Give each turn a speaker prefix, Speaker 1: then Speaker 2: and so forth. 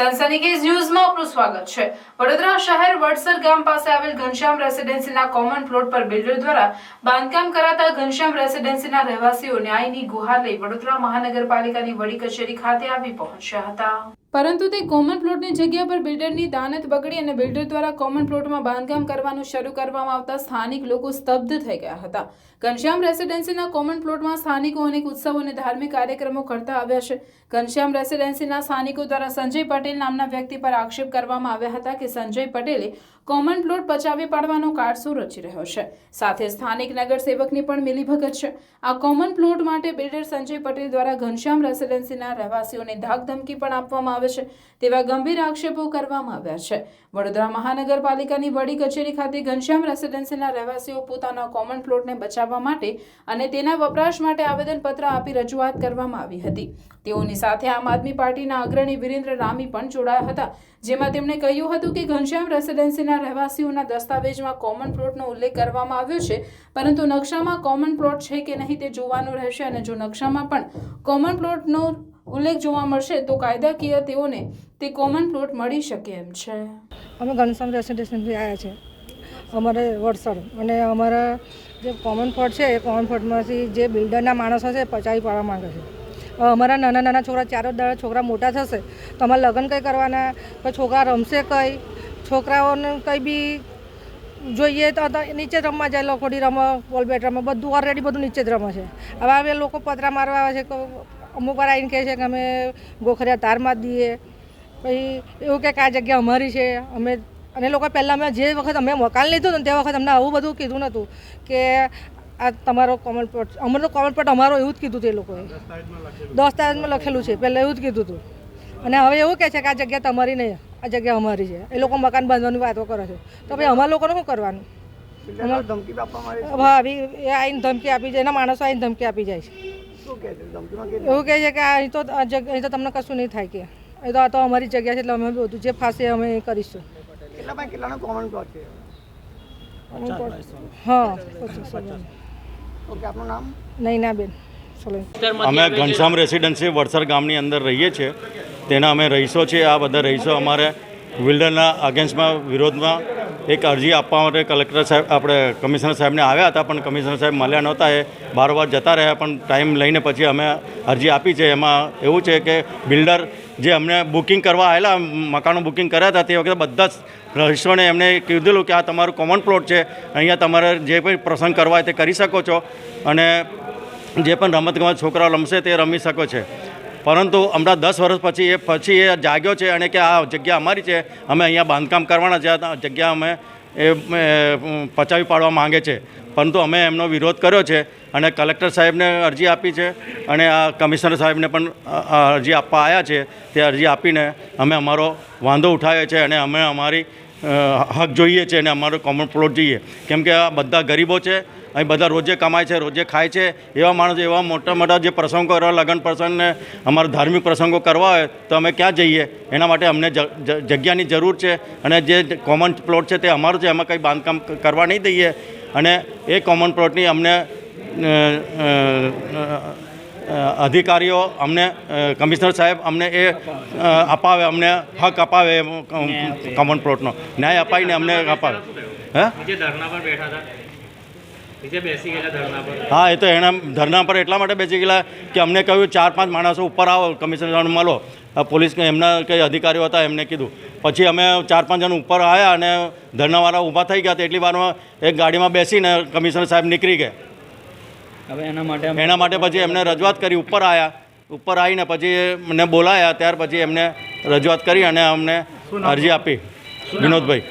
Speaker 1: સનસનીકેઝ ન્યૂઝમાં આપનું સ્વાગત છે. વડોદરા શહેર વડસર ગામ પાસે આવેલ ઘનશ્યામ રેસિડેન્સીના કોમન પ્લોટ પર બિલ્ડર દ્વારા બાંધકામ કરાતા ઘનશ્યામ રેસિડેન્સીના રહેવાસીઓ ન્યાયની ગુહાર લઈ વડોદરા મહાનગરપાલિકાની વડી કચેરી ખાતે આવી પહોંચ્યા હતા. પરંતુ તે કોમન પ્લોટની જગ્યા પર બિલ્ડરની દાનત બગડી અને બિલ્ડર દ્વારા કોમન પ્લોટમાં બાંધકામ કરવાનું શરૂ કરવામાં આવતા સ્થાનિક લોકો સ્તબ્ધ થઈ ગયા હતા. ઘનશ્યામ રેસિડેન્સીના કોમન પ્લોટમાં સ્થાનિકો અનેક ઉત્સવો અને ધાર્મિક કાર્યક્રમો કરતા આવ્યા છે. ઘનશ્યામ રેસિડેન્સીના સ્થાનિકો દ્વારા સંજય પટેલ નામના વ્યક્તિ પર આક્ષેપ કરવામાં આવ્યા હતા કે સંજય પટેલે કોમન પ્લોટ પચાવી પાડવાનો કારસો રચી રહ્યો છે. સાથે સ્થાનિક નગરસેવકની પણ મિલીભગત છે. આ કોમન પ્લોટ માટે બિલ્ડર સંજય પટેલ દ્વારા ઘનશ્યામ રેસિડેન્સીના રહેવાસીઓને ધાક ધમકી પણ આપવામાં આવે છે તેવા ગંભીર આક્ષેપો કરવામાં આવ્યા છે. વડોદરા મહાનગરપાલિકાની વડી કચેરી ખાતે ઘનશ્યામ રેસિડેન્સીના રહેવાસીઓ પોતાના કોમન પ્લોટને બચાવવા માટે અને તેના વપરાશ માટે આવેદનપત્ર આપી રજૂઆત કરવામાં આવી હતી. તેઓની સાથે આમ આદમી પાર્ટીના અગ્રણી વિરેન્દ્ર રામી પણ જોડાયા હતા, જેમાં તેમણે કહ્યું હતું કે ઘનશ્યામ રેસિડેન્સીના રહેવાસીઓના દસ્તાવેજમાં કોમન પ્લોટનો ઉલ્લેખ કરવામાં આવ્યો છે, પરંતુ નકશામાં કોમન પ્લોટ છે કે નહીં તે જોવાનું રહેશે અને જો નકશામાં પણ કોમન પ્લોટનો ઉલ્લેખ જોવા મળશે તો કાયદાકીય તેઓને તે કોમન પ્લોટ મળી શકે એમ છે.
Speaker 2: અમે ઘનશ્યામ રેસિડેન્સીથી આવ્યા છે. અમારે વડસર અને અમારા જે કોમન પ્લોટ છે, એ કોમન પ્લોટમાંથી જે બિલ્ડરના માણસો છે પચાવી પાડવા માંગે છે. અમારા નાના નાના છોકરા, ચારો દાડા છોકરા મોટા થશે, તો અમારે લગ્ન કંઈ કરવાના, તો છોકરા રમશે કંઈ, છોકરાઓને કંઈ બી જોઈએ તો નીચે જ રમવા જાય લખોડી રમો બોલ બેટ રમે બધું ઓલરેડી બધું નીચે જ રમે છે. હવે હવે લોકો પતરા મારવા આવે છે, તો અમુક વાર આવીને કહે છે કે અમે ગોખરિયા તાર મારી દઈએ. પછી એવું કે આ જગ્યા અમારી છે. અમે અને લોકો પહેલાં અમે જે વખત અમે મકાન લીધું ને તે વખત અમને આવું બધું કીધું નહોતું કે આ તમારો કોમન પ્લોટ અમારો કોમન પ્લોટ અમારો એવું જ કીધું હતું એ લોકોએ. તારીખમાં લખેલું. છે. પહેલાં એવું જ કીધું હતું. અને હવે એવું કહે છે કે આ જગ્યા તમારી નહીં. આ જગ્યા અમારી છે. એ લોકો મકાન બાંધવાની વાતો કરે છે. તો ભાઈ અમારા લોકોને શું કરવાનું?
Speaker 3: ધમકી આપવામાં આવી
Speaker 2: હવે એ આવીને ધમકી આપી જાય. એના માણસો આવીને ધમકી આપી જાય છે. એવું કહે છે કે અહીં તો અહીં તો તમને કશું નહીં થાય કે. એ તો આ તો અમારી જગ્યા છે એટલે અમે બધું જે ફાશે અમે એ કરીશું.
Speaker 3: કેટલા કેટલાનો કોમન પ્લોટ છે?
Speaker 2: હા
Speaker 3: ઓકે આપનું નામ?
Speaker 2: નહીં ના બેન.
Speaker 4: અમે ઘનશ્યામ રેસિડેન્સી વડસર ગામની અંદર રહીએ છીએ. તેના અમે રહીશો છીએ. આ બધા રહીશો અમારે વિલ્ડરના અગેન્સ્ટમાં વિરોધમાં એક અરજી આપવા માટે કલેક્ટર સાહેબ, આપણે કમિશનર સાહેબને આવ્યા હતા, પણ કમિશનર સાહેબ મળ્યા નહોતા, એ બારોબાર જતા રહ્યા, પણ ટાઈમ લઈને પછી અમે અરજી આપી છે. એમાં એવું છે કે બિલ્ડર જે અમને બુકિંગ કરવા આવેલા મકાનો બુકિંગ કર્યા હતા, તે વખતે બધા જ રહીશોને એમને કીધેલું કે આ તમારું કોમન પ્લોટ છે, અહીંયા તમારે જે પણ પ્રસંગ કરવા હોય તે કરી શકો છો અને જે પણ રમતગમત છોકરાઓ રમશે તે રમી શકો છે. પરંતુ હમણાં દસ વર્ષ પછી એ પછી એ જાગ્યો છે અને કે આ જગ્યા અમારી છે, અમે અહીંયા બાંધકામ કરવાના છે જગ્યા અમે એ પચાવી પાડવા માંગે છે. પરંતુ અમે એમનો વિરોધ કર્યો છે અને કલેક્ટર સાહેબને અરજી આપી છે અને આ કમિશનર સાહેબને પણ અરજી આપવા આવ્યા છે. તે અરજી આપીને અમે અમારો વાંધો ઉઠાવ્યો છે અને અમે અમારી હક જોઈએ છે અને અમારો કોમન પ્લોટ જોઈએ. કેમ કે આ બધા ગરીબો છે, અહીં બધા રોજે કમાય છે, રોજે ખાય છે. એવા માણસો, એવા મોટા મોટા જે પ્રસંગો કરવા, લગ્ન પ્રસંગને અમારા ધાર્મિક પ્રસંગો કરવા હોય, તો અમે ક્યાં જઈએ? એના માટે અમને જગ્યાની જરૂર છે. અને જે કોમન પ્લોટ છે તે અમારું છે, એમાં કંઈ બાંધકામ કરવા નહીં દઈએ. અને એ કોમન પ્લોટની અમને અધિકારીઓ અમને કમિશનર સાહેબ અમને એ અપાવે અમને હક અપાવે કોમન પ્લોટનો ન્યાય અપાવીને અમને અપાવે. હે? હા એ તો એના ધરના પર એટલા માટે બેસી ગયેલા કે અમને કહ્યું ચાર પાંચ માણસો ઉપર આવો કમિશનર મળો. પોલીસ કે એમના કંઈ અધિકારીઓ હતા એમને કીધું. પછી અમે ચાર પાંચ જણ ઉપર આવ્યા અને ધરનાવાળા ઊભા થઈ ગયા તો એટલી વારમાં એક ગાડીમાં બેસીને કમિશનર સાહેબ નીકળી ગયા.
Speaker 5: હવે એના માટે
Speaker 4: એના માટે પછી એમને રજૂઆત કરી ઉપર આવ્યા ઉપર આવીને પછી મને બોલાયા ત્યાર પછી એમને રજૂઆત કરી અને અમને અરજી આપી. વિનોદભાઈ.